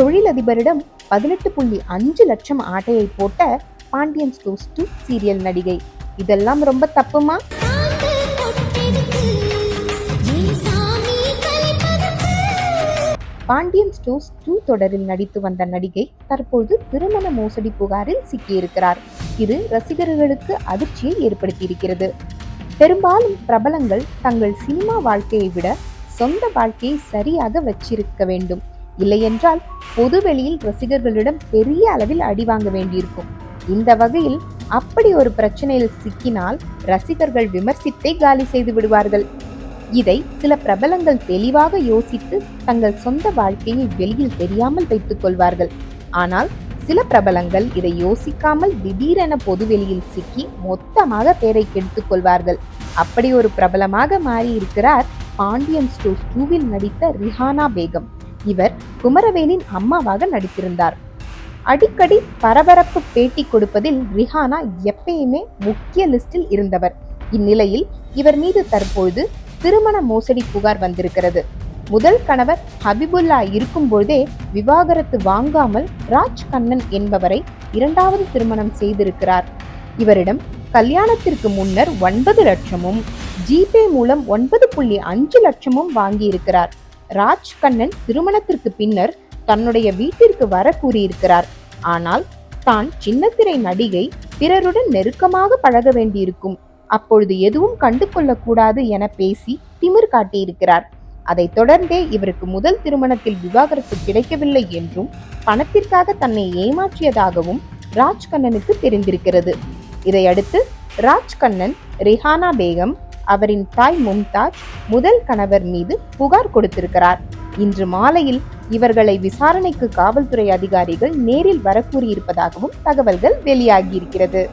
தொழிலதிபரிடம் பதினெட்டு புள்ளி அஞ்சு லட்சம் ஆட்டையை போட்ட பாண்டியன் ஸ்டோஸ் டூ சீரியல் நடிகை. இதெல்லாம் ரொம்ப தப்புமா? பாண்டியன் ஸ்டோஸ் டூ தொடரில் நடித்து வந்த நடிகை தற்போது திருமண மோசடி புகாரில் சிக்கியிருக்கிறார். இது ரசிகர்களுக்கு அதிர்ச்சியை ஏற்படுத்தியிருக்கிறது. பெரும்பாலும் பிரபலங்கள் தங்கள் சினிமா வாழ்க்கையை விட சொந்த வாழ்க்கையை சரியாக வச்சிருக்க வேண்டும். இல்லையென்றால் பொதுவெளியில் ரசிகர்களிடம் பெரிய அளவில் அடி வாங்க வேண்டியிருக்கும். இந்த வகையில் அப்படி ஒரு பிரச்சனையில் சிக்கினால் ரசிகர்கள் விமர்சித்தே காலி செய்து விடுவார்கள். இதை சில பிரபலங்கள் தெளிவாக யோசித்து தங்கள் சொந்த வாழ்க்கையை வெளியில் தெரியாமல் வைத்துக் கொள்வார்கள். ஆனால் சில பிரபலங்கள் இதை யோசிக்காமல் திடீரென பொதுவெளியில் சிக்கி மொத்தமாக பேரை கெடுத்துக் கொள்வார்கள். அப்படி ஒரு பிரபலமாக மாறி இருக்கிறார் பாண்டியன் ஸ்டோர்ஸ் டூவில் நடித்த ரிஹானா பேகம். இவர் குமரவேலின் அம்மாவாக நடித்திருந்தார். அடிக்கடி பரபரப்பு பேட்டி கொடுப்பதில் ரிஹானா எப்பயுமே முக்கிய லிஸ்டில் இருந்தவர். இந்நிலையில் இவர் மீது தற்பொழுது திருமண மோசடி புகார் வந்திருக்கிறது. முதல் கணவர் ஹபிபுல்லா இருக்கும்பொழுதே விவாகரத்து வாங்காமல் ராஜ் கண்ணன் என்பவரை இரண்டாவது திருமணம் செய்திருக்கிறார். இவரிடம் கல்யாணத்திற்கு முன்னர் ஒன்பது லட்சமும் ஜிபே மூலம் ஒன்பது புள்ளி அஞ்சு லட்சமும் வாங்கியிருக்கிறார். ராஜ் கண்ணன் திருமணத்திற்கு பின்னர் தன்னுடைய வீட்டிற்கு வர கூறியிருக்கிறார். ஆனால் தான் சின்னத்திரை நடிகை பிறருடன் நெருக்கமாக பழக வேண்டியிருக்கும். அப்பொழுது எதுவும் கண்டு கொள்ளக்கூடாது என பேசி திமிர் காட்டியிருக்கிறார். அதைத் தொடர்ந்தே இவருக்கு முதல் திருமணத்தில் விவாகரத்து கிடைக்கவில்லை என்றும் பணத்திற்காக தன்னை ஏமாற்றியதாகவும் ராஜ்கண்ணனுக்கு தெரிந்திருக்கிறது. இதையடுத்து ராஜ்கண்ணன் ரிஹானா பேகம் அவரின் தாய் மும்தாஜ் முதல் கணவர் மீது புகார் கொடுத்திருக்கிறார். இன்று மாலையில் இவர்களை விசாரணைக்கு காவல்துறை அதிகாரிகள் நேரில் வரக்கூறியிருப்பதாகவும் தகவல்கள் வெளியாகியிருக்கிறது.